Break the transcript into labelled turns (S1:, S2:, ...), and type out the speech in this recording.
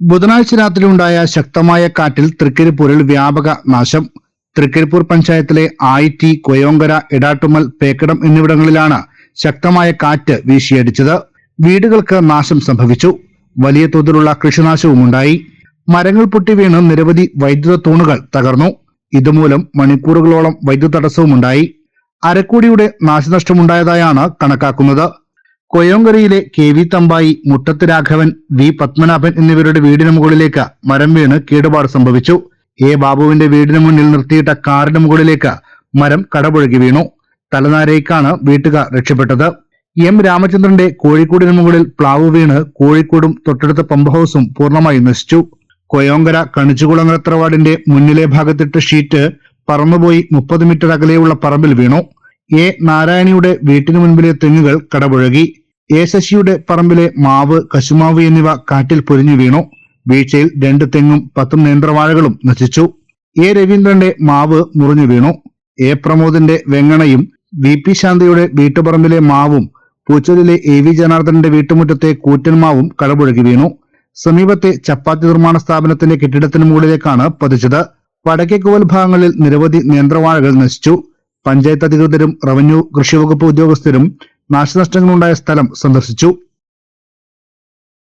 S1: ബുധനാഴ്ച രാത്രി ഉണ്ടായ ശക്തമായ കാറ്റിൽ തൃക്കരിപ്പൂരിൽ വ്യാപക നാശം. തൃക്കരിപ്പൂർ പഞ്ചായത്തിലെ ആയിറ്റി കൊയോങ്കര ഇടാട്ടുമൽ പേക്കടം എന്നിവിടങ്ങളിലാണ് ശക്തമായ കാറ്റ് വീശിയടിച്ചത്. വീടുകൾക്ക് നാശം സംഭവിച്ചു. വലിയ തോതിലുള്ള കൃഷിനാശവും ഉണ്ടായി. മരങ്ങൾ പൊട്ടി വീണ് നിരവധി വൈദ്യുത തൂണുകൾ തകർന്നു. ഇതുമൂലം മണിക്കൂറുകളോളം വൈദ്യുത തടസ്സവും ഉണ്ടായി അരക്കോടിയുടെ നാശനഷ്ടമുണ്ടായതായാണ് കണക്കാക്കുന്നത്. കൊയോങ്കരയിലെ K V Thampayi Muttath Raghavan V Padmanabhan എന്നിവരുടെ വീടിന് മുകളിലേക്ക് മരം വീണ് കേടുപാട് സംഭവിച്ചു. എ ബാബുവിന്റെ വീടിന് മുന്നിൽ നിർത്തിയിട്ട കാറിന് മുകളിലേക്ക് മരം കടപുഴകി വീണു. തലനാരയ്ക്കാണ് വീട്ടുകാർ രക്ഷപ്പെട്ടത്. എം രാമചന്ദ്രന്റെ കോഴിക്കോടിന് മുകളിൽ പ്ലാവ് വീണ് കോഴിക്കോടും തൊട്ടടുത്ത പമ്പ് ഹൌസും പൂർണമായി നശിച്ചു. കൊയോങ്കര കണിച്ചുകുളങ്ങര വാർഡിന്റെ മുന്നിലെ ഭാഗത്തിട്ട ഷീറ്റ് പറന്നുപോയി മുപ്പത് മീറ്റർ അകലെയുള്ള പറമ്പിൽ വീണു. എ നാരായണിയുടെ വീട്ടിനു മുൻപിലെ തെങ്ങുകൾ കടപുഴകി. എ ശശിയുടെ പറമ്പിലെ മാവ് കശുമാവ് എന്നിവ കാറ്റിൽ പൊരിഞ്ഞു വീണു. വീഴ്ചയിൽ രണ്ട് തെങ്ങും പത്തും നേന്ത്രവാഴകളും നശിച്ചു. എ. രവീന്ദ്രന്റെ മാവ് മുറിഞ്ഞു വീണു. എ. പ്രമോദിന്റെ വെങ്ങണയും വി. പി. ശാന്തയുടെ വീട്ടുപറമ്പിലെ മാവും പൂച്ചതിലെ എ. വി. ജനാർദ്ദനന്റെ വീട്ടുമുറ്റത്തെ കൂറ്റൻമാവും കടപുഴകി വീണു. സമീപത്തെ ചപ്പാത്തി നിർമ്മാണ സ്ഥാപനത്തിന്റെ കെട്ടിടത്തിന് മുകളിലേക്കാണ് പതിച്ചത്. വടക്കേക്കുവൽ ഭാഗങ്ങളിൽ നിരവധി നേന്ത്രവാഴകൾ നശിച്ചു. പഞ്ചായത്ത് അധികൃതരും റവന്യൂ കൃഷി വകുപ്പ് ഉദ്യോഗസ്ഥരും നാശനഷ്ടങ്ങളുണ്ടായ സ്ഥലം സന്ദർശിച്ചു